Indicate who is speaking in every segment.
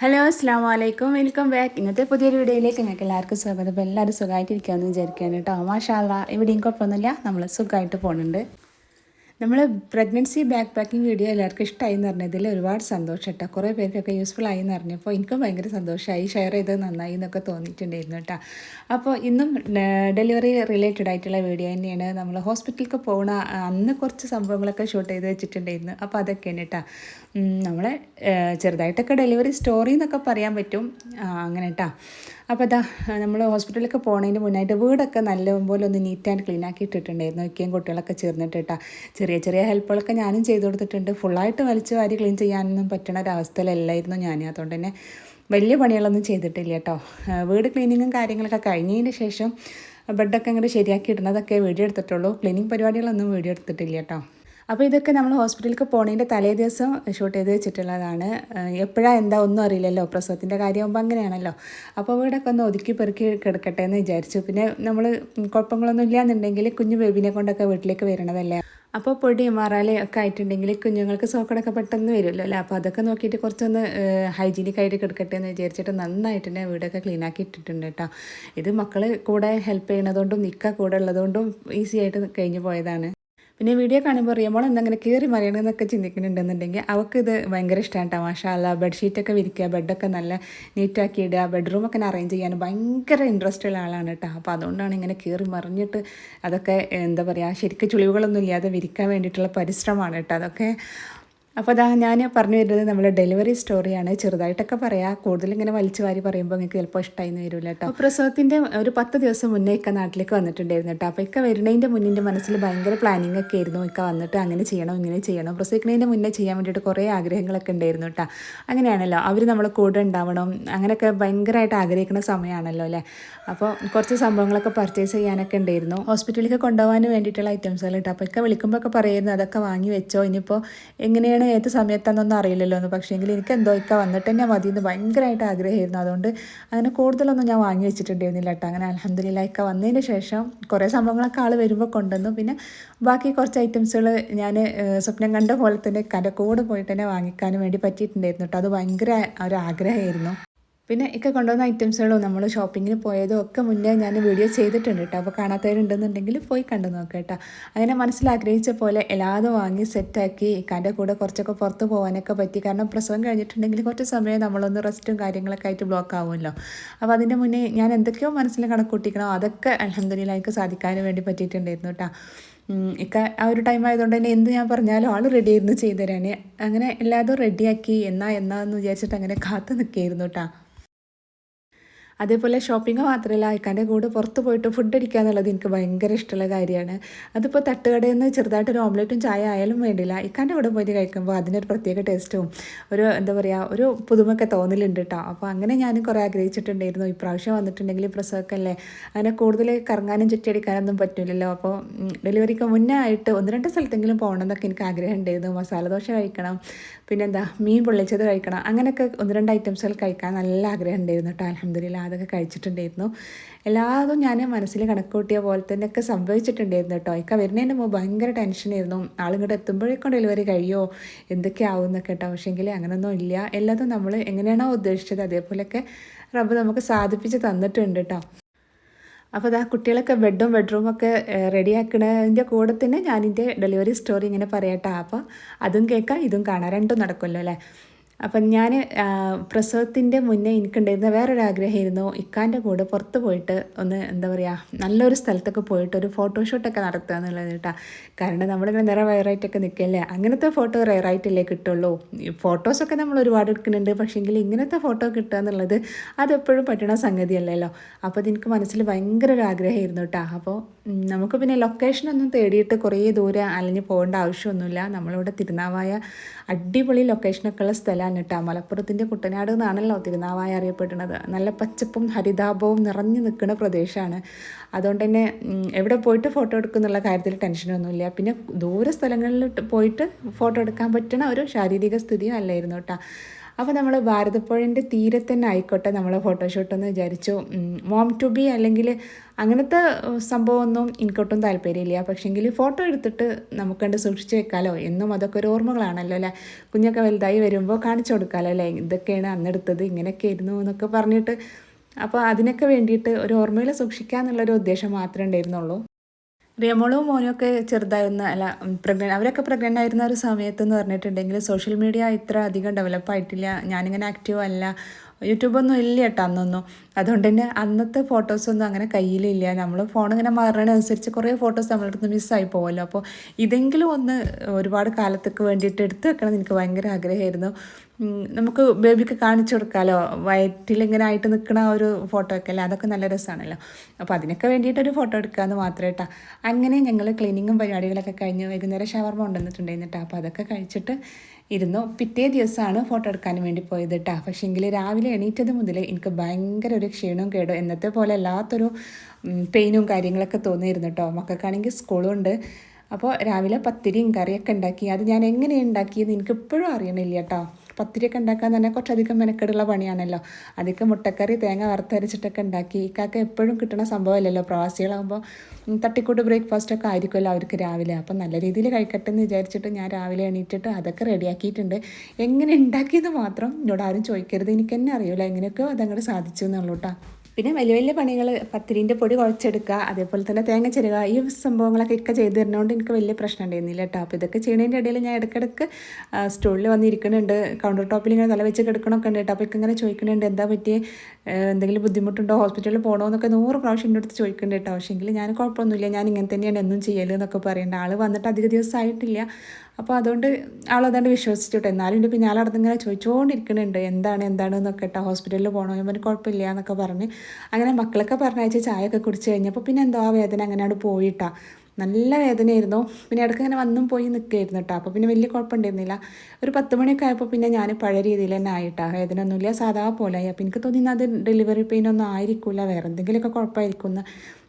Speaker 1: Hello അസ്സാം വലൈക്കും welcome back ഇന്നത്തെ പുതിയൊരു വീഡിയോയിലേക്ക് നിങ്ങൾക്ക് എല്ലാവർക്കും സ്വാഗതം. എല്ലാവരും സുഖമായിട്ടിരിക്കാമെന്ന് വിചാരിക്കുകയാണ് കേട്ടോ. മാഷാല്ല ഇവിടെയും കുഴപ്പമൊന്നുമില്ല. നമ്മൾ സുഖമായിട്ട് പോകുന്നുണ്ട് നമ്മൾ പ്രഗ്നൻസി ബാക്ക് പാക്കിംഗ് വീഡിയോ എല്ലാവർക്കും ഇഷ്ടമായി എന്ന് പറഞ്ഞതിൽ ഒരുപാട് സന്തോഷം കേട്ടോ കുറേ പേർക്കൊക്കെ യൂസ്ഫുൾ ആയി എന്ന് പറഞ്ഞപ്പോൾ എനിക്കും ഭയങ്കര സന്തോഷമായി ഷെയർ ചെയ്തത് നന്നായി എന്നൊക്കെ തോന്നിയിട്ടുണ്ടായിരുന്നു കേട്ടോ അപ്പോൾ ഇന്നും ഡെലിവറി റിലേറ്റഡ് ആയിട്ടുള്ള വീഡിയോ തന്നെയാണ്. നമ്മൾ ഹോസ്പിറ്റലിലേക്ക് പോകണ അന്ന് കുറച്ച് സംഭവങ്ങളൊക്കെ ഷൂട്ട് ചെയ്ത് വെച്ചിട്ടുണ്ടായിരുന്നു. അപ്പോൾ അതൊക്കെയാണ് കേട്ടോ നമ്മളെ ചെറുതായിട്ടൊക്കെ ഡെലിവറി സ്റ്റോറി എന്നൊക്കെ പറയാൻ പറ്റും. അങ്ങനെ കേട്ടോ അപ്പോൾ അതാ നമ്മൾ ഹോസ്പിറ്റലിലൊക്കെ പോകുന്നതിന് മുന്നായിട്ട് വീടൊക്കെ നല്ലപോലെ ഒന്ന് നീറ്റ് ആൻഡ് ക്ലീൻ ആക്കി ഇട്ടിട്ടുണ്ടായിരുന്നു ഒക്കെയും കുട്ടികളൊക്കെ ചേർന്നിട്ടിട്ടാ. ചെറിയ ചെറിയ ഹെൽപ്പുകളൊക്കെ ഞാനും ചെയ്തു കൊടുത്തിട്ടുണ്ട്. ഫുള്ളായിട്ട് വലിച്ചു വാരി ക്ലീൻ ചെയ്യാനൊന്നും പറ്റണ ഒരവസ്ഥയിലല്ലായിരുന്നു ഞാൻ അതുകൊണ്ട് തന്നെ വലിയ പണികളൊന്നും ചെയ്തിട്ടില്ല കേട്ടോ. വീട് ക്ലീനിങ്ങും കാര്യങ്ങളൊക്കെ കഴിഞ്ഞതിന് ശേഷം ബെഡൊക്കെ അങ്ങനെ ശരിയാക്കി ഇടുന്നതൊക്കെ വീഡിയോ എടുത്തിട്ടുള്ളൂ. ക്ലീനിങ് പരിപാടികളൊന്നും വീഡിയോ എടുത്തിട്ടില്ല കേട്ടോ. അപ്പോൾ ഇതൊക്കെ നമ്മൾ ഹോസ്പിറ്റലിലേക്ക് പോണതിന്റെ തലേ ദിവസം ഷൂട്ട് ചെയ്ത് വെച്ചിട്ടുള്ളതാണ്. എപ്പോഴാണ് എന്താ ഒന്നും അറിയില്ലല്ലോ. പ്രസവത്തിന്റെ കാര്യമാകുമ്പോൾ അങ്ങനെയാണല്ലോ. അപ്പോൾ ഇവിടെ ഒക്കെ ഒന്ന് ഒതുക്കി പെറുക്കി കിടക്കട്ടെ എന്ന് വിചാരിച്ചു. പിന്നെ നമ്മൾ കുഴപ്പങ്ങളൊന്നും ഇല്ലാന്നുണ്ടെങ്കിൽ കുഞ്ഞു ബേബിനെ കൊണ്ടൊക്കെ വീട്ടിലേക്ക് വരണതല്ലേ? അപ്പോൾ പൊടി മാറാലേ ഒക്കെ ആയിട്ടുണ്ടെങ്കിൽ കുഞ്ഞുങ്ങൾക്ക് സോക്കടൊക്കെ പെട്ടെന്ന് വരുമല്ലോ അല്ലേ? അപ്പോൾ അതൊക്കെ നോക്കിയിട്ട് കുറച്ചൊന്ന് ഹൈജീനിക് ആയിട്ട് കിടക്കട്ടെ എന്ന് വിചാരിച്ചിട്ട് നന്നായിട്ട് തന്നെ വീടൊക്കെ ക്ലീൻ ആക്കി ഇട്ടിട്ടുണ്ട് കേട്ടോ. ഇത് മക്കൾ കൂടെ ഹെൽപ്പ് ചെയ്യണതുകൊണ്ടും നിൽക്കുക കൂടെ ഉള്ളതുകൊണ്ടും ഈസി ആയിട്ട് കഴിഞ്ഞു പോയതാണ്. പിന്നെ വീഡിയോ കാണുമ്പോൾ അറിയുമ്പോൾ എന്തെങ്കിലും കയറി മറിയണമെന്നൊക്കെ ചിന്തിക്കുന്നുണ്ടെന്നുണ്ടെങ്കിൽ അവൾക്ക് ഇത് ഭയങ്കര ഇഷ്ടമാണ് കേട്ടോ മാഷാല്ല ബെഡ്ഷീറ്റൊക്കെ വിരിക്കുക ബെഡൊക്കെ നല്ല നീറ്റാക്കി ഇടുക ബെഡ്റൂമൊക്കെ അറേഞ്ച് ചെയ്യാൻ ഭയങ്കര ഇൻട്രസ്റ്റ് ഉള്ള ആളാണ് കേട്ടോ അപ്പോൾ അതുകൊണ്ടാണ് ഇങ്ങനെ കയറി മറിഞ്ഞിട്ട് അതൊക്കെ എന്താ പറയുക ശരിക്കും ചുളിവുകളൊന്നും ഇല്ലാതെ വിരിക്കാൻ വേണ്ടിയിട്ടുള്ള പരിശ്രമമാണ് കേട്ടോ അതൊക്കെ അപ്പോൾ അതാ ഞാൻ പറഞ്ഞു വരുന്നത് നമ്മുടെ ഡെലിവറി സ്റ്റോറിയാണ്. ചെറുതായിട്ടൊക്കെ പറയാം. കൂടുതൽ ഇങ്ങനെ വലിച്ചു വാരി പറയുമ്പോൾ നിങ്ങൾക്ക് ചിലപ്പോൾ ഇഷ്ടമായി എന്ന് വരില്ല കേട്ടോ പ്രസവത്തിന്റെ ഒരു പത്ത് ദിവസം മുന്നേ ഇക്ക നാട്ടിലേക്ക് വന്നിട്ടുണ്ടായിരുന്നു കേട്ടോ അപ്പോൾ ഇക്ക വരുന്നതിന്റെ മുന്നിന്റെ മനസ്സിൽ ഭയങ്കര പ്ലാനിങ് ഒക്കെ ആയിരുന്നു. ഇക്ക വന്നിട്ട് അങ്ങനെ ചെയ്യണം ഇങ്ങനെ ചെയ്യണം. പ്രസവിക്കുന്നതിന്റെ മുന്നേ ചെയ്യാൻ വേണ്ടിയിട്ട് കുറേ ആഗ്രഹങ്ങളൊക്കെ ഉണ്ടായിരുന്നു കേട്ടോ അങ്ങനെയാണല്ലോ. അവർ നമ്മൾ കൂടെ ഉണ്ടാവണം. അങ്ങനെയൊക്കെ ഭയങ്കരമായിട്ട് ആഗ്രഹിക്കുന്ന സമയമാണല്ലോ അല്ലേ അപ്പോൾ കുറച്ച് സംഭവങ്ങളൊക്കെ പർച്ചേസ് ചെയ്യാനൊക്കെ ഉണ്ടായിരുന്നു. ഹോസ്പിറ്റലിലേക്ക് കൊണ്ടുപോകാൻ വേണ്ടിയിട്ടുള്ള ഐറ്റംസുകൾ കേട്ടോ അപ്പോൾ ഇക്ക വിളിക്കുമ്പോൾ ഒക്കെ പറയുന്നത് അതൊക്കെ വാങ്ങി വെച്ചോ. ഇനിയിപ്പോൾ എങ്ങനെയാണ് ഏത് സമയത്താണെന്നൊന്നും അറിയില്ലല്ലോ എന്ന് പക്ഷേ എങ്കിൽ എനിക്ക് എന്തോ ഇക്ക വന്നിട്ട് തന്നെ മതി എന്ന് ഭയങ്കരമായിട്ട് ആഗ്രഹമായിരുന്നു. അതുകൊണ്ട് അങ്ങനെ കൂടുതലൊന്നും ഞാൻ വാങ്ങി വെച്ചിട്ടുണ്ടായിരുന്നില്ല കേട്ടോ അങ്ങനെ അലഹമ്മദില്ല ഇക്ക വന്നതിന് ശേഷം കുറേ സംഭവങ്ങളൊക്കെ ആൾ വരുമ്പോൾ കൊണ്ടുവന്നു. പിന്നെ ബാക്കി കുറച്ച് ഐറ്റംസുകൾ ഞാൻ സ്വപ്നം കണ്ട പോലെ തന്നെ കന്റെ കൂടെ പോയിട്ട് തന്നെ വാങ്ങിക്കാനും വേണ്ടി പറ്റിയിട്ടുണ്ടായിരുന്നു കേട്ടോ അത് ഭയങ്കര ഒരു ആഗ്രഹമായിരുന്നു. പിന്നെ ഒക്കെ കൊണ്ടുവന്ന ഐറ്റംസുകളോ നമ്മൾ ഷോപ്പിങ്ങിന് പോയതും ഒക്കെ മുന്നേ ഞാൻ വീഡിയോ ചെയ്തിട്ടുണ്ട് കേട്ടോ അപ്പോൾ കാണാത്തവരുണ്ടെന്നുണ്ടെങ്കിൽ പോയി കണ്ടു നോക്കാം കേട്ടോ അങ്ങനെ മനസ്സിൽ ആഗ്രഹിച്ച പോലെ എല്ലാതും വാങ്ങി സെറ്റാക്കി ഇക്കാന്റെ കൂടെ കുറച്ചൊക്കെ പുറത്ത് പോകാനൊക്കെ പറ്റി. കാരണം പ്രസവം കഴിഞ്ഞിട്ടുണ്ടെങ്കിൽ കുറച്ച് സമയം നമ്മളൊന്ന് റെസ്റ്റും കാര്യങ്ങളൊക്കെ ആയിട്ട് ബ്ലോക്ക് ആവുമല്ലോ. അപ്പോൾ അതിന്റെ മുന്നേ ഞാൻ എന്തൊക്കെയോ മനസ്സിൽ കണക്കൂട്ടിക്കണോ അതൊക്കെ അലഹദില്ല എനിക്ക് സാധിക്കാനും വേണ്ടി പറ്റിയിട്ടുണ്ടായിരുന്നു കേട്ടോ ഇക്ക ആ ഒരു ടൈം ആയതുകൊണ്ട് തന്നെ എന്ത് ഞാൻ പറഞ്ഞാലും ആൾ റെഡി ആയിരുന്നു ചെയ്തു തരാൻ അങ്ങനെ എല്ലാതും റെഡിയാക്കി എന്നാ എന്നാന്ന് വിചാരിച്ചിട്ട് അങ്ങനെ കാത്തു നിൽക്കുകയായിരുന്നു കേട്ടോ അതേപോലെ ഷോപ്പിംഗ് മാത്രമല്ല ഇക്കാന്റെ കൂടെ പുറത്ത് പോയിട്ട് ഫുഡ് അടിക്കുക എന്നുള്ളത് എനിക്ക് ഭയങ്കര ഇഷ്ടമുള്ള കാര്യമാണ്. അതിപ്പോൾ തട്ടുകടയിൽ നിന്ന് ചെറുതായിട്ടൊരു ഓംലെറ്റും ചായ ആയാലും വേണ്ടില്ല. ഇക്കാന്റെ കൂടെ പോയിട്ട് കഴിക്കുമ്പോൾ അതിനൊരു പ്രത്യേക ടേസ്റ്റും ഒരു എന്താ പറയുക ഒരു പുതുമൊക്കെ തോന്നലുണ്ട് കേട്ടോ അപ്പോൾ അങ്ങനെ ഞാൻ കുറേ ആഗ്രഹിച്ചിട്ടുണ്ടായിരുന്നു. ഇപ്രാവശ്യം വന്നിട്ടുണ്ടെങ്കിൽ പ്രസവക്കല്ലേ അങ്ങനെ കൂടുതൽ കറങ്ങാനും ചുറ്റിയടിക്കാനൊന്നും പറ്റില്ലല്ലോ അപ്പോൾ ഡെലിവറിക്ക് മുന്നേ ആയിട്ട് ഒന്ന് രണ്ട് സ്ഥലത്തെങ്കിലും പോകണം എന്നൊക്കെ എനിക്ക് ആഗ്രഹം ഉണ്ടായിരുന്നു. മസാല ദോശ കഴിക്കണം പിന്നെന്താ മീൻ പൊള്ളിച്ചത് കഴിക്കണം അങ്ങനെയൊക്കെ ഒന്ന് രണ്ട് ഐറ്റംസുകൾ കഴിക്കാൻ നല്ല ആഗ്രഹം ഉണ്ടായിരുന്നു കേട്ടോ അലഹമ്മദില്ല അതൊക്കെ കഴിച്ചിട്ടുണ്ടായിരുന്നു. എല്ലാതും ഞാൻ മനസ്സിൽ കണക്ക് കൂട്ടിയ പോലെ തന്നെയൊക്കെ സംഭവിച്ചിട്ടുണ്ടായിരുന്നു കേട്ടോ. ഇക്ക വരുന്നതിന് മുമ്പ് ഭയങ്കര ടെൻഷനായിരുന്നു ആളിങ്ങോട്ട് എത്തുമ്പോഴേക്കും ഡെലിവറി കഴിയുമോ എന്തൊക്കെയാവും എന്നൊക്കെ കേട്ടോ പക്ഷേങ്കിൽ അങ്ങനെയൊന്നും ഇല്ല. എല്ലാതും നമ്മൾ എങ്ങനെയാണോ ഉദ്ദേശിച്ചത്. അതേപോലെയൊക്കെ റബ്ബ് നമുക്ക് സാധിപ്പിച്ച് തന്നിട്ടുണ്ട് കേട്ടോ. അപ്പോൾ അതാ കുട്ടികളൊക്കെ ബെഡും ബെഡ്റൂമൊക്കെ റെഡിയാക്കണതിന്റെ കൂടെ തന്നെ ഞാനിന്റെ ഡെലിവറി സ്റ്റോറി ഇങ്ങനെ പറയട്ടെ അപ്പോൾ അതും കേൾക്കാം ഇതും കാണാം. രണ്ടും നടക്കുമല്ലോ അല്ലേ? അപ്പം ഞാൻ പ്രസവത്തിന്റെ മുന്നേ എനിക്കുണ്ടായിരുന്ന വേറൊരു ആഗ്രഹമായിരുന്നു ഇക്കാന്റെ കൂടെ പുറത്ത് പോയിട്ട് ഒന്ന് എന്താ പറയുക നല്ലൊരു സ്ഥലത്തൊക്കെ പോയിട്ട് ഒരു ഫോട്ടോഷൂട്ടൊക്കെ നടത്തുക എന്നുള്ളത് കേട്ടോ. കാരണം നമ്മളിങ്ങനെ നിറ വയറായിട്ടൊക്കെ നിൽക്കല്ലേ അങ്ങനത്തെ ഫോട്ടോ റയറായിട്ടല്ലേ കിട്ടുള്ളൂ. ഫോട്ടോസൊക്കെ നമ്മൾ ഒരുപാട് എടുക്കുന്നുണ്ട്. പക്ഷേങ്കിൽ ഇങ്ങനത്തെ ഫോട്ടോ കിട്ടുക എന്നുള്ളത് അതെപ്പോഴും പറ്റണ സംഗതിയല്ലല്ലോ. അപ്പോൾ അതെനിക്ക് മനസ്സിൽ ഭയങ്കര ഒരു ആഗ്രഹമായിരുന്നു കേട്ടോ. അപ്പോൾ നമുക്ക് പിന്നെ ലൊക്കേഷനൊന്നും തേടിയിട്ട് കുറേ ദൂരം അലഞ്ഞ് പോകേണ്ട ആവശ്യമൊന്നുമില്ല. നമ്മളിവിടെ തിരുനാവായ അടിപൊളി ലൊക്കേഷനൊക്കെ ഉള്ള സ്ഥലമാണ് കേട്ടോ. മലപ്പുറത്തിന്റെ കുട്ടനാട് എന്നാണല്ലോ തിരുനാവായ അറിയപ്പെടുന്നത്. നല്ല പച്ചപ്പും ഹരിതാപവും നിറഞ്ഞു നിൽക്കുന്ന പ്രദേശമാണ്. അതുകൊണ്ട് തന്നെ എവിടെ പോയിട്ട് ഫോട്ടോ എടുക്കുന്നുള്ള കാര്യത്തിൽ ടെൻഷനൊന്നുമില്ല പിന്നെ ദൂര സ്ഥലങ്ങളിൽ പോയിട്ട് ഫോട്ടോ എടുക്കാൻ പറ്റുന്ന ഒരു ശാരീരിക സ്ഥിതിയും അല്ലായിരുന്നു കേട്ടോ. അപ്പോൾ നമ്മൾ ഭാരതപ്പുഴന്റെ തീരത്ത് തന്നെ ആയിക്കോട്ടെ നമ്മൾ ഫോട്ടോഷൂട്ട് എന്ന് വിചാരിച്ചു. മോം ടു ബി അല്ലെങ്കിൽ അങ്ങനത്തെ സംഭവമൊന്നും എനിക്കൊട്ടും താല്പര്യമില്ല. പക്ഷേങ്കിൽ ഫോട്ടോ എടുത്തിട്ട് നമുക്ക് കണ്ട് സൂക്ഷിച്ച് വെക്കാലോ. എന്നും അതൊക്കെ ഒരു ഓർമ്മകളാണല്ലോ അല്ലേ? കുഞ്ഞൊക്കെ വലുതായി വരുമ്പോൾ കാണിച്ചു കൊടുക്കാമല്ലോ അല്ലേ? ഇതൊക്കെയാണ് അന്നെടുത്തത് ഇങ്ങനെയൊക്കെ ആയിരുന്നു എന്നൊക്കെ പറഞ്ഞിട്ട്. അപ്പോൾ അതിനൊക്കെ വേണ്ടിയിട്ട് ഒരു ഓർമ്മയിൽ സൂക്ഷിക്കുക എന്നുള്ളൊരു ഉദ്ദേശം മാത്രമേ ഉണ്ടായിരുന്നുള്ളൂ. രമോളും മോനും ഒക്കെ ചെറുതായിരുന്ന അല്ല പ്രഗ്നന്റ് അവരൊക്കെ പ്രഗ്നന്റ് ആയിരുന്ന ഒരു സമയത്ത് എന്ന് പറഞ്ഞിട്ടുണ്ടെങ്കിൽ സോഷ്യൽ മീഡിയ ഇത്ര അധികം ഡെവലപ്പ് ആയിട്ടില്ല. ഞാനിങ്ങനെ ആക്റ്റീവ് അല്ല. യൂട്യൂബൊന്നും ഇല്ല കേട്ടോ അന്നൊന്നും. അതുകൊണ്ട് തന്നെ അന്നത്തെ ഫോട്ടോസൊന്നും അങ്ങനെ കയ്യിലില്ല. നമ്മൾ ഫോൺ ഇങ്ങനെ മാറുന്നതിനനുസരിച്ച് കുറേ ഫോട്ടോസ് നമ്മളുടെ അടുത്ത് മിസ്സായി പോകുമല്ലോ അപ്പോൾ ഇതെങ്കിലും ഒന്ന് ഒരുപാട് കാലത്തേക്ക് വേണ്ടിയിട്ട് എടുത്തു വെക്കണം എനിക്ക് ഭയങ്കര ആഗ്രഹമായിരുന്നു. നമുക്ക് ബേബിക്ക് കാണിച്ചു കൊടുക്കാമല്ലോ വയറ്റിലിങ്ങനെ ആയിട്ട് നിൽക്കുന്ന ഒരു ഫോട്ടോ ഒക്കെ അല്ലേ? അതൊക്കെ നല്ല രസമാണല്ലോ അപ്പോൾ അതിനൊക്കെ വേണ്ടിയിട്ടൊരു ഫോട്ടോ എടുക്കാമെന്ന് മാത്രമേ കേട്ടോ അങ്ങനെ ഞങ്ങൾ ക്ലീനിങ്ങും പരിപാടികളൊക്കെ കഴിഞ്ഞ് വൈകുന്നേരം ഷവർമ കൊണ്ടുവന്നിട്ടുണ്ടായിരുന്നു കേട്ടോ അപ്പോൾ അതൊക്കെ കഴിച്ചിട്ട് ഇരുന്നു. പിറ്റേ ദിവസമാണ് ഫോട്ടോ എടുക്കാൻ വേണ്ടി പോയത് കേട്ടോ പക്ഷേങ്കിൽ രാവിലെ എണീറ്റത് മുതൽ എനിക്ക് ഭയങ്കര ഒരു ക്ഷീണവും കേടും. എന്നത്തെ പോലെ അല്ലാത്തൊരു പെയിനും കാര്യങ്ങളൊക്കെ തോന്നിയിരുന്നു കേട്ടോ മക്കൾക്കാണെങ്കിൽ സ്കൂളും ഉണ്ട്. അപ്പോൾ രാവിലെ പത്തിരിയും കറിയൊക്കെ ഉണ്ടാക്കി. അത് ഞാൻ എങ്ങനെ ഉണ്ടാക്കിയെന്ന് എനിക്കിപ്പോഴും അറിയണില്ല കേട്ടോ പത്തിരിയൊക്കെ ഉണ്ടാക്കാൻ തന്നെ കുറച്ചധികം മെനക്കെടുള്ള പണിയാണല്ലോ. അധികം മുട്ടക്കറി തേങ്ങ വറുത്തരച്ചിട്ടൊക്കെ ഉണ്ടാക്കി. ഇക്കാക്ക് എപ്പോഴും കിട്ടുന്ന സംഭവമല്ലല്ലോ. പ്രവാസികളാകുമ്പോൾ തട്ടിക്കൂട്ട് ബ്രേക്ക്ഫാസ്റ്റൊക്കെ ആയിരിക്കുമല്ലോ അവർക്ക് രാവിലെ. അപ്പം നല്ല രീതിയിൽ കഴിക്കട്ടെ എന്ന് വിചാരിച്ചിട്ട് ഞാൻ രാവിലെ എണീറ്റിട്ട് അതൊക്കെ റെഡിയാക്കിയിട്ടുണ്ട്. എങ്ങനെ ഉണ്ടാക്കിയത് മാത്രം എന്നോട് ആരും ചോദിക്കരുത്. എനിക്ക് തന്നെ അറിയില്ല എങ്ങനെയൊക്കെയോ അതങ്ങോട്ട് സാധിച്ചു എന്നുള്ളൂ കേട്ടോ പിന്നെ വലിയ വലിയ പണികൾ പത്തിരിന്റെ പൊടി കുഴച്ചെടുക്കുക അതേപോലെ തന്നെ തേങ്ങ ചെരുക ഈ സംഭവങ്ങളൊക്കെ ഇക്ക ചെയ്ത് തരുന്നതുകൊണ്ട് എനിക്ക് വലിയ പ്രശ്നം ഉണ്ടായിരുന്നില്ല കേട്ടോ. അപ്പോൾ ഇതൊക്കെ ചെയ്യുന്നതിന്റെ ഇടയിൽ ഞാൻ ഇടയ്ക്കിടയ്ക്ക് സ്റ്റോളിൽ വന്നിരിക്കുന്നുണ്ട് കൗണ്ടർ ടോപ്പിൽ ഇങ്ങനെ തല വെച്ച് കിടക്കണമൊക്കെ ഉണ്ട് കേട്ടോ. അപ്പോൾ ഇങ്ങനെ ചോദിക്കുന്നുണ്ട് എന്താ പറ്റിയ? എന്തെങ്കിലും ബുദ്ധിമുട്ടുണ്ടോ? ഹോസ്പിറ്റലിൽ പോകണോ എന്നൊക്കെ നൂറ് പ്രാവശ്യം എന്റെ അടുത്ത് ചോദിക്കുന്നുണ്ട് കേട്ടോ. പക്ഷേ എങ്കിൽ ഞാൻ കുഴപ്പമൊന്നുമില്ല ഞാൻ ഇങ്ങനെ തന്നെയാണ് എന്നും ചെയ്യൽ എന്നൊക്കെ പറയേണ്ട. ആൾ വന്നിട്ട് അധിക ദിവസമായിട്ടില്ല അപ്പോൾ അതുകൊണ്ട് ആളതുകൊണ്ട് വിശ്വസിച്ചിട്ട് എന്നാലും എന്റെ പിന്നാലെ നടന്നിങ്ങനെ ചോദിച്ചുകൊണ്ടിരിക്കുന്നുണ്ട് എന്താണ് എന്താണ് എന്നൊക്കെ കേട്ടോ ഹോസ്പിറ്റലിൽ പോകണോ ഞാൻ പറഞ്ഞു കുഴപ്പമില്ല എന്നൊക്കെ പറഞ്ഞ്. അങ്ങനെ മക്കളൊക്കെ പറഞ്ഞയച്ച് ചായയൊക്കെ കുടിച്ച് കഴിഞ്ഞപ്പോൾ പിന്നെ എന്തോ ആ വേദന അങ്ങനെ അവിടെ പോയിട്ടാ നല്ല വേദനയായിരുന്നു. പിന്നെ ഇടയ്ക്ക് ഇങ്ങനെ വന്നും പോയി നിൽക്കുകയായിരുന്നു കേട്ടോ അപ്പോൾ പിന്നെ വലിയ കുഴപ്പമുണ്ടായിരുന്നില്ല. ഒരു പത്ത് മണിയൊക്കെ ആയപ്പോൾ പിന്നെ ഞാൻ പഴയ രീതിയിൽ തന്നെ ആയിട്ടാ വേദന ഒന്നുമില്ല സാധാ പോലെ ആയി. അപ്പോൾ എനിക്ക് തോന്നി അത് ഡെലിവറി പെയിൻ ഒന്നും ആയിരിക്കില്ല വേറെ എന്തെങ്കിലുമൊക്കെ കുഴപ്പമായിരിക്കും എന്ന്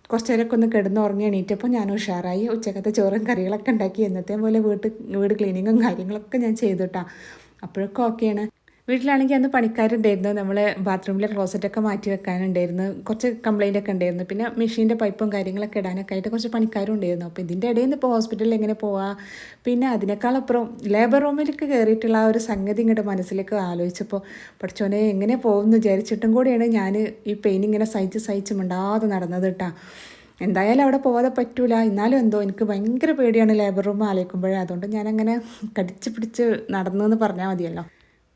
Speaker 1: കുറച്ച് നേരമൊക്കെ ഒന്ന് കിടന്ന് ഉറങ്ങി എണീറ്റപ്പോൾ ഞാൻ ഉഷാറായി. ഉച്ചക്കത്തെ ചോറും കറികളൊക്കെ ഉണ്ടാക്കി. എന്നത്തെ പോലെ വീട്ട് വീട് ക്ലീനിങ്ങും കാര്യങ്ങളൊക്കെ ഞാൻ ചെയ്തു കേട്ടോ അപ്പോഴൊക്കെ ഓക്കെയാണ് വീട്ടിലാണെങ്കിൽ അന്ന് പണിക്കാരുണ്ടായിരുന്നു. നമ്മൾ ബാത്റൂമിലെ ക്ലോസറ്റൊക്കെ മാറ്റി വെക്കാനുണ്ടായിരുന്നു. കുറച്ച് കംപ്ലൈന്റ് ഒക്കെ ഉണ്ടായിരുന്നു. പിന്നെ മെഷീന്റെ പൈപ്പും കാര്യങ്ങളൊക്കെ ഇടാനൊക്കെ ആയിട്ട് കുറച്ച് പണിക്കാരും ഉണ്ടായിരുന്നു. അപ്പോൾ ഇതിന്റെ ഇടയിൽ നിന്ന് ഇപ്പോൾ ഹോസ്പിറ്റലിൽ എങ്ങനെ പോവാം? പിന്നെ അതിനേക്കാളപ്പുറം ലേബർ റൂമിലേക്ക് കയറിയിട്ടുള്ള ആ ഒരു സംഗതി ഇങ്ങോട്ട് മനസ്സിലേക്ക് ആലോചിച്ചപ്പോൾ പഠിച്ചോനെ എങ്ങനെ പോകുമെന്ന് വിചാരിച്ചിട്ടും കൂടിയാണ് ഞാൻ ഈ പെയിൻ ഇങ്ങനെ സഹിച്ച് സഹിച്ച് മിണ്ടാതെ നടന്നത് കേട്ടോ എന്തായാലും അവിടെ പോകാതെ പറ്റൂല. എന്നാലും എന്തോ എനിക്ക് ഭയങ്കര പേടിയാണ് ലേബർ റൂം ആലോചിക്കുമ്പോഴേ. അതുകൊണ്ട് ഞാനങ്ങനെ കടിച്ച് പിടിച്ച് നടന്നു എന്ന് പറഞ്ഞാൽ മതിയല്ലോ.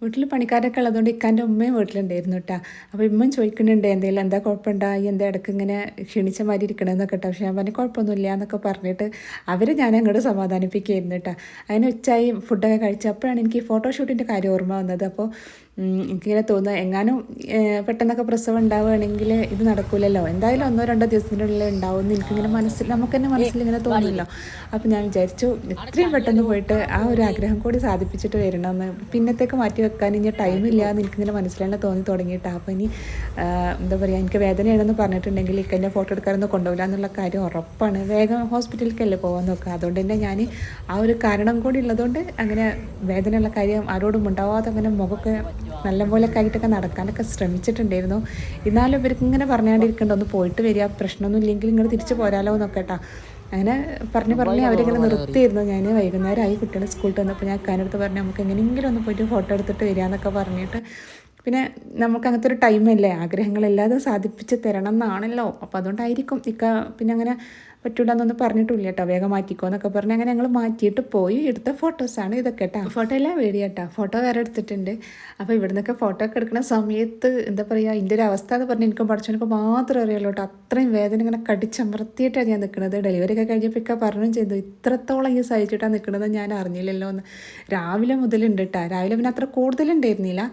Speaker 1: വീട്ടിൽ പണിക്കാരൊക്കെ ഉള്ളതുകൊണ്ട് ഇക്കാന്റെ ഉമ്മയും വീട്ടിലുണ്ടായിരുന്നു കേട്ടോ അപ്പോൾ ഉമ്മയും ചോദിക്കുന്നുണ്ട് എന്തെങ്കിലും എന്താ കുഴപ്പമുണ്ടായി എന്താ ഇടയ്ക്ക് ഇങ്ങനെ ക്ഷീണിച്ച മാതിരി ഇരിക്കണമെന്നൊക്കെ കേട്ടോ പക്ഷേ ഞാൻ പറഞ്ഞു കുഴപ്പമൊന്നുമില്ല എന്നൊക്കെ പറഞ്ഞിട്ട് അവർ ഞാൻ അങ്ങോട്ട് സമാധാനിപ്പിക്കുകയായിരുന്നു കേട്ടോ അതിന് ഉച്ചയായി ഫുഡൊക്കെ കഴിച്ചപ്പോഴാണ് എനിക്ക് ഫോട്ടോഷൂട്ടിന്റെ കാര്യം ഓർമ്മ വന്നത്. അപ്പോൾ എനിക്കിങ്ങനെ തോന്നുക എങ്ങാനും പെട്ടെന്നൊക്കെ പ്രസവം ഉണ്ടാവുകയാണെങ്കിൽ ഇത് നടക്കില്ലല്ലോ എന്തായാലും ഒന്നോ രണ്ടോ ദിവസത്തിനുള്ളിൽ ഉണ്ടാവും എന്ന് എനിക്കിങ്ങനെ മനസ്സിൽ നമുക്ക് തന്നെ മനസ്സിൽ ഇങ്ങനെ തോന്നില്ലോ അപ്പം ഞാൻ വിചാരിച്ചു എത്രയും പെട്ടെന്ന് പോയിട്ട് ആ ഒരു ആഗ്രഹം കൂടി സാധിപ്പിച്ചിട്ട് വരണമെന്ന് പിന്നത്തേക്ക് മാറ്റി വെക്കാൻ ഇനി ഇല്ല എന്ന് എനിക്കിങ്ങനെ മനസ്സിലാണ് തോന്നി തുടങ്ങിയിട്ടാണ് അപ്പോൾ ഇനി എന്താ പറയുക എനിക്ക് വേദനയാണെന്ന് പറഞ്ഞിട്ടുണ്ടെങ്കിൽ ഇക്കന്നെ ഫോട്ടോ എടുക്കാനൊന്നും കൊണ്ടുപോകില്ല എന്നുള്ള കാര്യം ഉറപ്പാണ്. വേഗം ഹോസ്പിറ്റലിലേക്കല്ലേ പോകാൻ നോക്കുക. അതുകൊണ്ട് തന്നെ ഞാൻ ആ ഒരു കാരണം കൂടി ഉള്ളതുകൊണ്ട് അങ്ങനെ വേദനയുള്ള കാര്യം ആരോടും ഉണ്ടാവാതെ അങ്ങനെ മുഖമൊക്കെ നല്ലപോലെ കൈയിട്ടൊക്കെ നടക്കാനൊക്കെ ശ്രമിച്ചിട്ടുണ്ടായിരുന്നു. എന്നാലും ഇവർക്ക് ഇങ്ങനെ പറഞ്ഞാണ്ടിരിക്കേണ്ട ഒന്ന് പോയിട്ട് വരിക പ്രശ്നമൊന്നും ഇല്ലെങ്കിൽ ഇങ്ങനെ തിരിച്ചു പോരാലോ എന്നൊക്കെ കേട്ടാ. അങ്ങനെ പറഞ്ഞ് പറഞ്ഞ് അവരിങ്ങനെ നിർത്തിയിരുന്നു. ഞാൻ വൈകുന്നേരമായി കുട്ടികൾ സ്കൂളിൽ വന്നപ്പോൾ ഞാൻ കാനടുത്ത് പറഞ്ഞു നമുക്ക് എങ്ങനെയെങ്കിലും ഒന്ന് പോയിട്ട് ഫോട്ടോ എടുത്തിട്ട് വരിക എന്നൊക്കെ പറഞ്ഞിട്ട്. പിന്നെ നമുക്ക് അങ്ങനത്തെ ഒരു ടൈമല്ലേ ആഗ്രഹങ്ങളെല്ലാതും സാധിപ്പിച്ച് തരണം എന്നാണല്ലോ. അപ്പോൾ അതുകൊണ്ടായിരിക്കും ഇക്ക പിന്നെ അങ്ങനെ പറ്റൂല എന്നൊന്നും പറഞ്ഞിട്ടില്ല കേട്ടോ. വേഗം മാറ്റിക്കോ എന്നൊക്കെ പറഞ്ഞ് അങ്ങനെ ഞങ്ങൾ മാറ്റിയിട്ട് പോയി എടുത്ത ഫോട്ടോസാണ് ഇതൊക്കെ കേട്ടോ ഫോട്ടോ എല്ലാം വീഡിയോ കേട്ടോ ഫോട്ടോ വേറെ എടുത്തിട്ടുണ്ട്. അപ്പോൾ ഇവിടുന്നൊക്കെ ഫോട്ടോ ഒക്കെ എടുക്കുന്ന സമയത്ത് എന്താ പറയുക ഇതിന്റെ ഒരു അവസ്ഥ എന്ന് പറഞ്ഞാൽ എനിക്ക് പഠിച്ചവനൊക്കെ മാത്രമേ അറിയുള്ളൂ കേട്ടോ അത്രയും വേദന ഇങ്ങനെ കടിച്ചമർത്തിയിട്ടാണ് ഞാൻ നിൽക്കുന്നത് ഡെലിവറി ഒക്കെ കഴിഞ്ഞപ്പോൾ ഒക്കെ പറഞ്ഞു ചെയ്തു. ഇത്രത്തോളം ഈ സഹിച്ചിട്ടാണ് നിൽക്കുന്നത് ഞാൻ അറിഞ്ഞില്ലല്ലോ എന്ന്. രാവിലെ മുതലുണ്ട് കേട്ടോ രാവിലെ പിന്നെ അത്ര കൂടുതലുണ്ടായിരുന്നില്ല.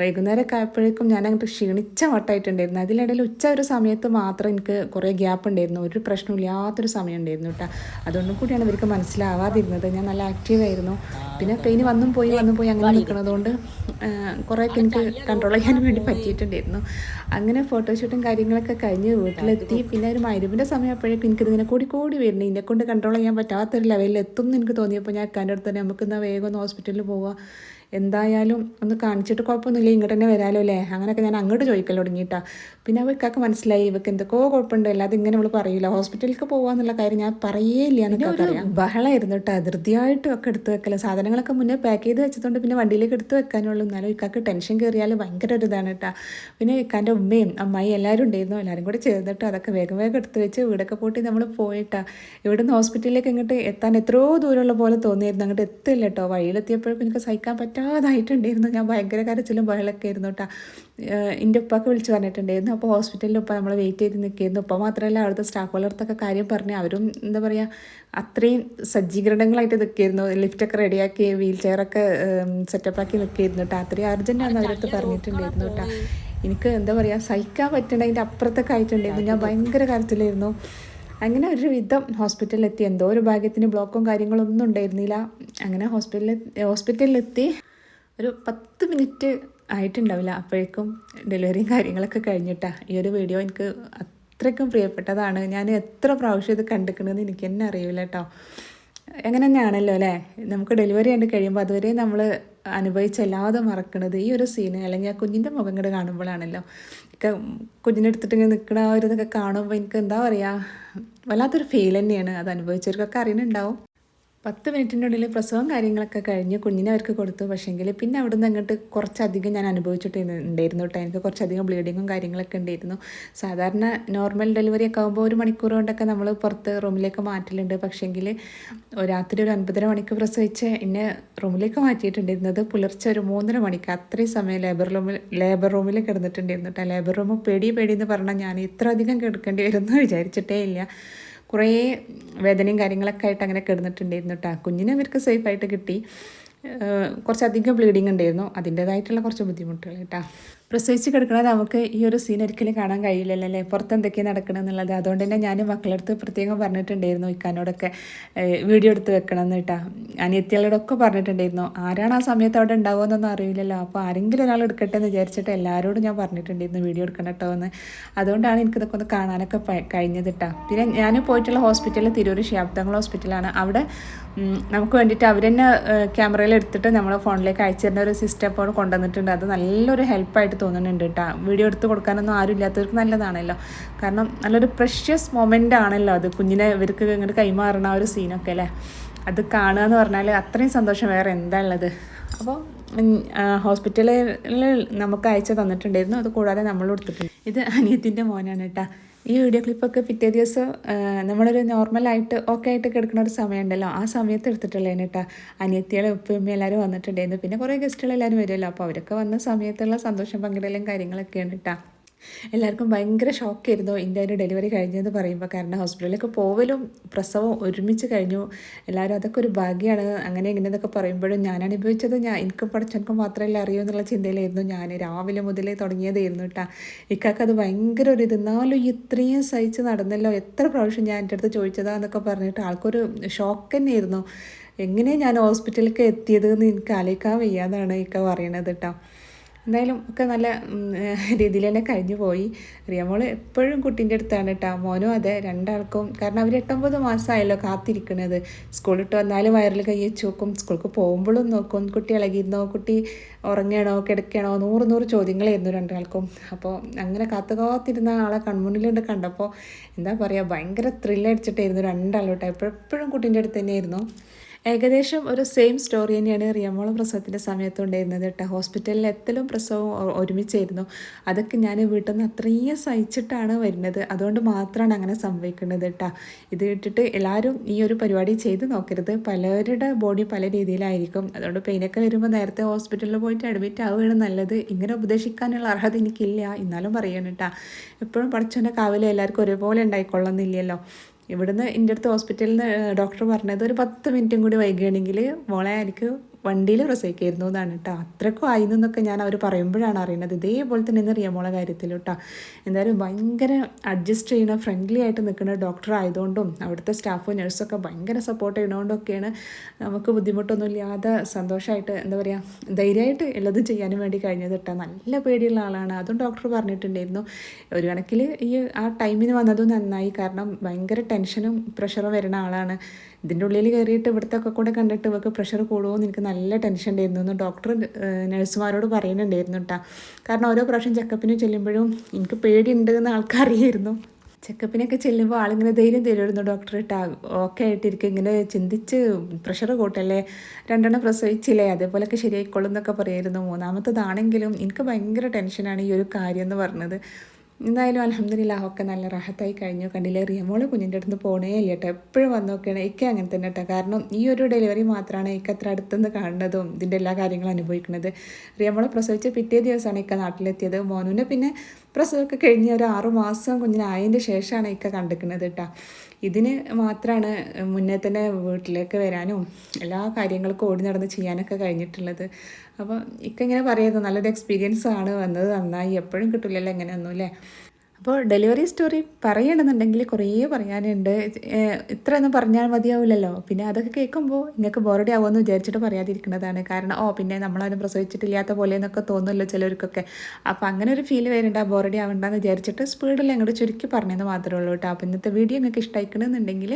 Speaker 1: വൈകുന്നേരമൊക്കെ ആയപ്പോഴേക്കും ഞാൻ അങ്ങോട്ട് ക്ഷീണിച്ച വട്ടായിട്ടുണ്ടായിരുന്നു. അതിനിടയിൽ ഉച്ച ഒരു സമയത്ത് മാത്രം എനിക്ക് കുറേ ഗ്യാപ്പ് ഉണ്ടായിരുന്നു. ഒരു പ്രശ്നമില്ലാത്ത വല്ലാത്തൊരു സമയം ഉണ്ടായിരുന്നു കേട്ടോ അതുകൊണ്ടും കൂടിയാണ് ഇവർക്ക് മനസ്സിലാവാതിരുന്നത്. ഞാൻ നല്ല ആക്റ്റീവായിരുന്നു പിന്നെ പെയിന് വന്നും പോയി വന്നും പോയി അങ്ങനെ നിൽക്കുന്നതുകൊണ്ട് കുറേയൊക്കെ എനിക്ക് കൺട്രോൾ ചെയ്യാൻ വേണ്ടി പറ്റിയിട്ടുണ്ടായിരുന്നു. അങ്ങനെ ഫോട്ടോഷൂട്ടും കാര്യങ്ങളൊക്കെ കഴിഞ്ഞ് വീട്ടിലെത്തി. പിന്നെ ഒരു മരുവിന്റെ സമയം അപ്പോഴേക്കും എനിക്കിതിങ്ങനെ കൂടി കൂടി വരുന്നത് ഇതിനെ കൊണ്ട് കൺട്രോൾ ചെയ്യാൻ പറ്റാത്തൊരു ലെവലിൽ എത്തും എന്ന് എനിക്ക് തോന്നിയപ്പോൾ ഞാൻ അക്കാന്റെ അടുത്ത് തന്നെ നമുക്ക് എന്നാൽ വേഗം ഒന്ന് ഹോസ്പിറ്റലിൽ പോവുക എന്തായാലും ഒന്ന് കാണിച്ചിട്ട് കുഴപ്പമൊന്നുമില്ല ഇങ്ങോട്ട് തന്നെ വരാമല്ലോ അല്ലേ? അങ്ങനെയൊക്കെ ഞാൻ അങ്ങോട്ട് ചോദിക്കൽ തുടങ്ങിയിട്ടാ. പിന്നെ അവൾക്കൊക്കെ മനസ്സിലായി ഇവക്ക് എന്തൊക്കെയോ കുഴപ്പമുണ്ട്. അല്ലാതെ ഇങ്ങനെ അവൾ പറയില്ല ഹോസ്പിറ്റലിലേക്ക് പോകാന്നുള്ള കാര്യം ഞാൻ പറയേയില്ല എന്നൊക്കെ അറിയാം ബഹളമായിരുന്നു കേട്ടോ. അതിർത്തിയായിട്ടും ഒക്കെ എടുത്ത് വെക്കല. സാധനങ്ങളൊക്കെ മുന്നേ പാക്ക് ചെയ്ത് വെച്ചതുകൊണ്ട് പിന്നെ വണ്ടിയിലേക്ക് എടുത്ത് വെക്കാനുള്ളൂ. എന്നാലും ഇക്കാക്ക് ടെൻഷൻ കയറിയാൽ ഭയങ്കര ഒരു ഇതാണ് കേട്ടോ. പിന്നെ ഇക്കാന്റെ ഉമ്മയും അമ്മായി എല്ലാവരും ഉണ്ടായിരുന്നു. എല്ലാവരും കൂടി ചേർന്നിട്ട് അതൊക്കെ വേഗം വേഗം എടുത്ത് വെച്ച് വീടൊക്കെ പൂട്ടി നമ്മൾ പോയിട്ടാ. ഇവിടുന്ന് ഹോസ്പിറ്റലിലേക്ക് ഇങ്ങോട്ട് എത്താൻ എത്രയോ ദൂരമുള്ള പോലെ തോന്നിയിരുന്നു അങ്ങോട്ട് എത്തില്ല കേട്ടോ. വഴിയിലെത്തിയപ്പോഴേക്കും എനിക്ക് സഹിക്കാൻ പറ്റാതായിട്ടുണ്ടായിരുന്നു. ഞാൻ ഭയങ്കര കരച്ചിലും ബഹളൊക്കെ ആയിരുന്നു കേട്ടോ. എന്റെ ഉപ്പൊക്കെ വിളിച്ച് പറഞ്ഞിട്ടുണ്ടായിരുന്നു. അപ്പോൾ ഹോസ്പിറ്റലിൽ ഉപ്പ നമ്മൾ വെയിറ്റ് ചെയ്ത് നിൽക്കുന്നു ഉപ്പ മാത്രമല്ല അവിടുത്തെ സ്റ്റാഫ് വളർത്തൊക്കെ കാര്യം പറഞ്ഞ് അവരും എന്താ പറയുക അത്രയും സജ്ജീകരണങ്ങളായിട്ട് നിൽക്കിയിരുന്നു ലിഫ്റ്റൊക്കെ റെഡിയാക്കി വീൽ ചെയറൊക്കെ സെറ്റപ്പാക്കി നിൽക്കിയിരുന്നു കേട്ടോ. അത്രയും അർജന്റാണെന്ന് അവരടുത്ത് പറഞ്ഞിട്ടുണ്ടായിരുന്നു കേട്ടോ. എനിക്ക് എന്താ പറയുക സഹിക്കാൻ പറ്റണതിന്റെ അപ്പുറത്തൊക്കെ ആയിട്ടുണ്ടായിരുന്നു. ഞാൻ ഭയങ്കര കാര്യത്തിലായിരുന്നു അങ്ങനെ ഒരു വിധം ഹോസ്പിറ്റലിലെത്തി. എന്തോ ഒരു ഭാഗ്യത്തിന് ബ്ലോക്കും കാര്യങ്ങളൊന്നും ഉണ്ടായിരുന്നില്ല. അങ്ങനെ ഹോസ്പിറ്റലിൽ ഹോസ്പിറ്റലിലെത്തി. ഒരു പത്ത് മിനിറ്റ് ആയിട്ടുണ്ടാവില്ല. അപ്പോഴേക്കും ഡെലിവറിയും കാര്യങ്ങളൊക്കെ കഴിഞ്ഞിട്ടാണ് ഈ ഒരു വീഡിയോ എനിക്ക് അത്രയ്ക്കും പ്രിയപ്പെട്ടതാണ്. ഞാൻ എത്ര പ്രാവശ്യം ഇത് കണ്ടിക്കണമെന്ന് എനിക്ക് തന്നെ അറിയില്ല കേട്ടോ അങ്ങനെ തന്നെയാണല്ലോ അല്ലേ? നമുക്ക് ഡെലിവറി ആയിട്ട് കഴിയുമ്പോൾ അതുവരെ നമ്മൾ അനുഭവിച്ചല്ലാതെ മറക്കണത് ഈ ഒരു സീന് അല്ലെങ്കിൽ ആ കുഞ്ഞിന്റെ മുഖം കൂടെ കാണുമ്പോഴാണല്ലോ. ഒക്കെ കുഞ്ഞിനെ എടുത്തിട്ട് ഇങ്ങനെ നിൽക്കണ ഒരു ഇതൊക്കെ കാണുമ്പോൾ എനിക്ക് എന്താ പറയുക വല്ലാത്തൊരു ഫീൽ തന്നെയാണ് അത് അനുഭവിച്ചവർക്കൊക്കെ അറിയുന്നുണ്ടാവും. പത്ത് മിനിറ്റിന്റെ ഉള്ളിൽ പ്രസവം കാര്യങ്ങളൊക്കെ കഴിഞ്ഞ് കുഞ്ഞിനെ അവർക്ക് കൊടുത്തു. പക്ഷേങ്കിൽ പിന്നെ അവിടെ നിന്ന് അങ്ങോട്ട് കുറച്ചധികം ഞാൻ അനുഭവിച്ചിട്ട് ഉണ്ടായിരുന്നു കേട്ടോ. എനിക്ക് കുറച്ചധികം ബ്ലീഡിങ്ങും കാര്യങ്ങളൊക്കെ ഉണ്ടായിരുന്നു. സാധാരണ നോർമൽ ഡെലിവറി ഒക്കെ ആകുമ്പോൾ ഒരു മണിക്കൂർ കൊണ്ടൊക്കെ നമ്മൾ പുറത്ത് റൂമിലേക്ക് മാറ്റലുണ്ട്. പക്ഷേങ്കിൽ രാത്രി ഒരു ഒൻപതര മണിക്ക് പ്രസവിച്ച് എന്നെ റൂമിലേക്ക് മാറ്റിയിട്ടുണ്ടായിരുന്നത് പുലർച്ചെ ഒരു മൂന്നര മണിക്ക് അത്രയും സമയം ലേബർ റൂമിൽ ലേബർ റൂമിൽ കിടന്നിട്ടുണ്ടായിരുന്നു കേട്ടോ. ലേബർ റൂം പേടി പേടി എന്ന് പറഞ്ഞാൽ ഞാൻ ഇത്ര അധികം കിടക്കേണ്ടി വരുമെന്ന് വിചാരിച്ചിട്ടേ ഇല്ല. കുറേ വേദനയും കാര്യങ്ങളൊക്കെ ആയിട്ട് അങ്ങനെ കിടന്നിട്ടുണ്ടായിരുന്നു കേട്ടോ കുഞ്ഞിനെ അവർക്ക് സേഫായിട്ട് കിട്ടി. കുറച്ചധികം ബ്ലീഡിങ് ഉണ്ടായിരുന്നു. അതിന്റേതായിട്ടുള്ള കുറച്ച് ബുദ്ധിമുട്ടുകൾ കേട്ടോ പ്രസവിച്ച് കിടക്കണത് നമുക്ക് ഈ ഒരു സീൻ ഒരിക്കലും കാണാൻ കഴിയില്ലല്ലോ അല്ലേ പുറത്ത് എന്തൊക്കെയാണ് നടക്കണം എന്നുള്ളത് അതുകൊണ്ട് തന്നെ ഞാൻ മക്കളടുത്ത് പ്രത്യേകം പറഞ്ഞിട്ടുണ്ടായിരുന്നു ഇക്കാനോടൊക്കെ വീഡിയോ എടുത്ത് വെക്കണം എന്ന് കേട്ടോ. അനിയത്തികളോടൊക്കെ പറഞ്ഞിട്ടുണ്ടായിരുന്നു. ആരാണ് ആ സമയത്ത് അവിടെ ഉണ്ടാവുമെന്നൊന്നും അറിയില്ലല്ലോ. അപ്പോൾ ആരെങ്കിലും ഒരാൾ എടുക്കട്ടെ എന്ന് വിചാരിച്ചിട്ട് എല്ലാവരോടും ഞാൻ പറഞ്ഞിട്ടുണ്ടായിരുന്നു വീഡിയോ എടുക്കണം കേട്ടോ എന്ന്. അതുകൊണ്ടാണ് എനിക്കിതൊക്കെ ഒന്ന് കാണാനൊക്കെ കഴിഞ്ഞത് കേട്ടോ പിന്നെ ഞാൻ പോയിട്ടുള്ള ഹോസ്പിറ്റലിൽ തിരൂർ ശാബ്ദങ്ങൾ ഹോസ്പിറ്റലാണ് അവിടെ നമുക്ക് വേണ്ടിയിട്ട് അവർ തന്നെ ക്യാമറയിൽ എടുത്തിട്ട് നമ്മളെ ഫോണിലേക്ക് അയച്ചു തരുന്ന ഒരു സിസ്റ്റം ഇപ്പോൾ കൊണ്ടുവന്നിട്ടുണ്ട്. അത് നല്ലൊരു ഹെൽപ്പായിട്ട് തോന്നുന്നുണ്ട് കേട്ടോ വീഡിയോ എടുത്ത് കൊടുക്കാനൊന്നും ആരും ഇല്ലാത്തവർക്ക് നല്ലതാണല്ലോ. കാരണം നല്ലൊരു പ്രഷ്യസ് മൊമെന്റ് ആണല്ലോ അത്. കുഞ്ഞിനെ ഇവർക്ക് ഇങ്ങോട്ട് കൈമാറുന്ന ആ ഒരു സീനൊക്കെ അല്ലേ? അത് കാണുക എന്ന് പറഞ്ഞാൽ അത്രയും സന്തോഷം. വേറെ എന്താ ഉള്ളത്? അപ്പോൾ ഹോസ്പിറ്റലിൽ നമുക്ക് അയച്ചു തന്നിട്ടുണ്ടായിരുന്നു. അത് കൂടാതെ നമ്മൾ കൊടുത്തിട്ടുണ്ട്. ഇത് അനിയത്തിന്റെ മോനാണ് കേട്ടോ. ഈ വീഡിയോ ക്ലിപ്പൊക്കെ പിറ്റേ ദിവസം നമ്മളൊരു നോർമലായിട്ട് ഓക്കെ ആയിട്ട് കിടക്കുന്ന ഒരു സമയമുണ്ടല്ലോ. ആ സമയത്ത് എടുത്തിട്ടുള്ളതിന് കേട്ടോ. അനിയത്തികളും ഉപ്പയമ്മ എല്ലാവരും വന്നിട്ടുണ്ടായിരുന്നു. പിന്നെ കുറേ ഗസ്റ്റുകൾ എല്ലാവരും വരുമല്ലോ. അപ്പോൾ അവരൊക്കെ വന്ന സമയത്തുള്ള സന്തോഷം പങ്കിടലും കാര്യങ്ങളൊക്കെയാണ് കേട്ടോ. എല്ലാവർക്കും ഭയങ്കര ഷോക്കായിരുന്നു എന്റെ ഒരു ഡെലിവറി കഴിഞ്ഞെന്ന് പറയുമ്പോൾ. കാരണം ഹോസ്പിറ്റലിലൊക്കെ പോവലും പ്രസവം ഒരുമിച്ച് കഴിഞ്ഞു. എല്ലാവരും അതൊക്കെ ഒരു ഭാഗ്യമാണ് അങ്ങനെ ഇങ്ങനെയെന്നൊക്കെ പറയുമ്പോഴും ഞാൻ അനുഭവിച്ചത് ഞാൻ എനിക്ക് പഠിച്ചെനിക്ക് മാത്രമല്ല അറിയൂ എന്നുള്ള ചിന്തയിലായിരുന്നു. ഞാൻ രാവിലെ മുതലേ തുടങ്ങിയതായിരുന്നു കേട്ടോ ഇക്കാക്ക് അത് ഭയങ്കര ഒരു ഇത്. എന്നാലും ഇത്രയും സഹിച്ച് നടന്നല്ലോ? എത്ര പ്രാവശ്യം ഞാൻ എന്റെ അടുത്ത് ചോദിച്ചതാന്നൊക്കെ പറഞ്ഞിട്ട് ആൾക്കൊരു ഷോക്ക് തന്നെയായിരുന്നു. എങ്ങനെ ഞാൻ ഹോസ്പിറ്റലിലേക്ക് എത്തിയത് എന്ന് എനിക്ക് ആലോചിക്കാൻ വയ്യാതാണ് ഇക്ക പറയണത് കേട്ടോ എന്തായാലും ഒക്കെ നല്ല രീതിയിൽ തന്നെ കഴിഞ്ഞു പോയി. റിയമോൾ എപ്പോഴും കുട്ടീന്റെ അടുത്താണ് കേട്ടോ മോനും അതെ രണ്ടാൾക്കും കാരണം അവർ എട്ടൊമ്പത് മാസമായല്ലോ കാത്തിരിക്കണത്. സ്കൂളിട്ട് വന്നാലും വയറിൽ കൈ വെച്ച് നോക്കും. സ്കൂൾക്ക് പോകുമ്പോഴും നോക്കും. കുട്ടി ഇളകിയിരുന്നോ? കുട്ടി ഉറങ്ങണോ? കിടക്കണോ? നൂറ് നൂറ് ചോദ്യങ്ങളായിരുന്നു രണ്ടാൾക്കും. അപ്പോൾ അങ്ങനെ കാത്തു കാത്തിരുന്ന ആളെ കൺമുന്നിലുണ്ട് കണ്ടപ്പോൾ എന്താ പറയുക ഭയങ്കര ത്രില്ലടിച്ചിട്ടായിരുന്നു രണ്ടാളോട്ടോ. എപ്പോഴും കുട്ടീന്റെ അടുത്ത് തന്നെയായിരുന്നു. ഏകദേശം ഒരു സെയിം സ്റ്റോറി തന്നെയാണ് റിയമോളം പ്രസവത്തിന്റെ സമയത്ത് ഉണ്ടായിരുന്നത് കേട്ടോ. ഹോസ്പിറ്റലിൽ എത്തലും പ്രസവവും ഒരുമിച്ചായിരുന്നു. അതൊക്കെ ഞാൻ വീട്ടിൽ നിന്ന് അത്രയും സഹിച്ചിട്ടാണ് വരുന്നത്. അതുകൊണ്ട് മാത്രമാണ് അങ്ങനെ സംഭവിക്കുന്നത് കേട്ടോ. ഇത് ഇട്ടിട്ട് എല്ലാവരും ഈ ഒരു പരിപാടി ചെയ്ത് നോക്കരുത്. പലരുടെ ബോഡി പല രീതിയിലായിരിക്കും. അതുകൊണ്ട് പെയിനൊക്കെ വരുമ്പോൾ നേരത്തെ ഹോസ്പിറ്റലിൽ പോയിട്ട് അഡ്മിറ്റ് ആവുകയാണ് നല്ലത്. ഇങ്ങനെ ഉപദേശിക്കാനുള്ള അർഹത എനിക്കില്ല. എന്നാലും പറയണം കേട്ടോ. എപ്പോഴും പഠിച്ചവന്റെ കാവലും എല്ലാവർക്കും ഒരുപോലെ ഉണ്ടായിക്കൊള്ളുന്നില്ലല്ലോ. ഇവിടുന്ന് എന്റെ അടുത്ത് ഹോസ്പിറ്റലിൽ നിന്ന് ഡോക്ടർ പറഞ്ഞത് ഒരു പത്ത് മിനിറ്റും കൂടി വൈകുകയാണെങ്കിൽ മോളെ എനിക്ക് വണ്ടിയിൽ പ്രസവിക്കായിരുന്നു എന്നാണ് കേട്ടോ. അത്രക്കും ആയി എന്നൊക്കെ ഞാൻ അവർ പറയുമ്പോഴാണ് അറിയുന്നത്. ഇതേപോലെ തന്നെ ഇന്ന് റിയമോളെ കാര്യത്തിൽ കേട്ടോ. എന്തായാലും ഭയങ്കര അഡ്ജസ്റ്റ് ചെയ്യുന്ന ഫ്രണ്ട്ലി ആയിട്ട് നിൽക്കുന്ന ഡോക്ടർ ആയതുകൊണ്ടും അവിടുത്തെ സ്റ്റാഫും നഴ്സൊക്കെ ഭയങ്കര സപ്പോർട്ട് ചെയ്യുന്നതുകൊണ്ടൊക്കെയാണ് നമുക്ക് ബുദ്ധിമുട്ടൊന്നും ഇല്ലാതെ സന്തോഷമായിട്ട് എന്താ പറയുക ധൈര്യമായിട്ട് ഉള്ളത് ചെയ്യാനും വേണ്ടി കഴിഞ്ഞത് കേട്ടോ. നല്ല പേടിയുള്ള ആളാണ്. അതും ഡോക്ടർ പറഞ്ഞിട്ടുണ്ടായിരുന്നു. ഒരു കണക്കിൽ ഈ ആ ടൈമിന് വന്നതും നന്നായി. കാരണം ഭയങ്കര ടെൻഷനും പ്രഷറും വരുന്ന ആളാണ്. ഇതിന്റെ ഉള്ളിൽ കയറിയിട്ട് ഇവിടുത്തെ ഒക്കെ കൂടെ കണ്ടിട്ട് ഇവർക്ക് പ്രഷർ കൂടുമോ എന്ന് എനിക്ക് നല്ല ടെൻഷൻ ഉണ്ടായിരുന്നു. എന്ന് ഡോക്ടർ നഴ്സുമാരോട് പറയുന്നുണ്ടായിരുന്നു കേട്ടോ കാരണം ഓരോ പ്രാവശ്യം ചെക്കപ്പിന് ചെല്ലുമ്പോഴും എനിക്ക് പേടിയുണ്ട് എന്ന് ആൾക്കറിയായിരുന്നു. ചെക്കപ്പിനൊക്കെ ചെല്ലുമ്പോൾ ആളിങ്ങനെ ധൈര്യം തരുമായിരുന്നു ഡോക്ടർ ഇട്ടാ. ഓക്കെ ആയിട്ടിരിക്കും ഇങ്ങനെ ചിന്തിച്ച് പ്രഷർ കൂട്ടല്ലേ രണ്ടെണ്ണം പ്രസവിച്ചില്ലേ അതേപോലെയൊക്കെ ശരിയായിക്കൊള്ളും എന്നൊക്കെ പറയായിരുന്നു. മൂന്നാമത്തതാണെങ്കിലും എനിക്ക് ഭയങ്കര ടെൻഷനാണ് ഈ ഒരു കാര്യം എന്ന് പറഞ്ഞത്. എന്തായാലും അലഹമ്മദില്ല ഒക്കെ നല്ല റാഹത്തായി കഴിഞ്ഞു. കണ്ടില്ലേ റിയമോൾ കുഞ്ഞിന്റെ അടുത്ത് പോണേ ഇല്ല കേട്ടോ എപ്പോഴും വന്ന് നോക്കുകയാണ് എനിക്ക് അങ്ങനെ തന്നെ കേട്ടോ കാരണം ഈ ഒരു ഡെലിവറി മാത്രമാണ് എനിക്ക് അത്ര അടുത്തുനിന്ന് കാണുന്നതും ഇതിന്റെ എല്ലാ കാര്യങ്ങളും അനുഭവിക്കുന്നത്. റിയമോൾ പ്രസവിച്ച പിറ്റേ ദിവസമാണ് ഇക്ക നാട്ടിലെത്തിയത്. മോനുവിനെ പിന്നെ പ്രസവമൊക്കെ കഴിഞ്ഞ ഒരു ആറു മാസം കുഞ്ഞിനായതിന്റെ ശേഷമാണ് ഇക്ക കണ്ടിരിക്കുന്നത് കേട്ടോ ഇതിന് മാത്രമാണ് മുന്നേ തന്നെ വീട്ടിലേക്ക് വരാനും എല്ലാ കാര്യങ്ങൾക്കും ഓടി നടന്ന് ചെയ്യാനൊക്കെ കഴിഞ്ഞിട്ടുള്ളത്. അപ്പോൾ ഇക്കിങ്ങനെ പറയുന്നത് നല്ലൊരു എക്സ്പീരിയൻസ് ആണ് വന്നത്. നന്നായി എപ്പോഴും കിട്ടില്ലല്ലോ എങ്ങനെയൊന്നും അല്ലേ അപ്പോൾ ഡെലിവറി സ്റ്റോറി പറയണമെന്നുണ്ടെങ്കിൽ കുറേ പറയാനുണ്ട്. ഇത്രയൊന്നും പറഞ്ഞാൽ മതിയാവില്ലല്ലോ. പിന്നെ അതൊക്കെ കേൾക്കുമ്പോൾ നിങ്ങൾക്ക് ബോറടി ആവുമെന്ന് വിചാരിച്ചിട്ട് പറയാതിരിക്കുന്നതാണ്. കാരണം ഓ പിന്നെ നമ്മളാരും പ്രസവിച്ചിട്ടില്ലാത്ത പോലെ എന്നൊക്കെ തോന്നുമല്ലോ ചിലർക്കൊക്കെ. അപ്പോൾ അങ്ങനെ ഒരു ഫീൽ വരുന്നുണ്ട്. ബോറടി ആവണ്ടെന്ന് വിചാരിച്ചിട്ട് സ്പീഡിൽ അങ്ങോട്ട് ചുരുക്കി പറഞ്ഞതെന്ന് മാത്രമേ ഉള്ളൂ കേട്ടോ. അപ്പോൾ ഇന്നത്തെ വീഡിയോ നിങ്ങൾക്ക് ഇഷ്ടമായിക്കണമെന്നുണ്ടെങ്കിൽ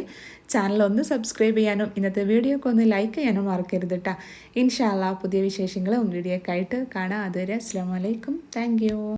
Speaker 1: ചാനൽ ഒന്ന് സബ്സ്ക്രൈബ് ചെയ്യാനും ഇന്നത്തെ വീഡിയോ ഒക്കെ ഒന്ന് ലൈക്ക് ചെയ്യാനും മറക്കരുത് കേട്ടോ. ഇൻഷാല്ല പുതിയ വിശേഷങ്ങളും വീഡിയോ ഒക്കെ ആയിട്ട് കാണാം. അതുവരെ അസ്സാം വലൈക്കും താങ്ക്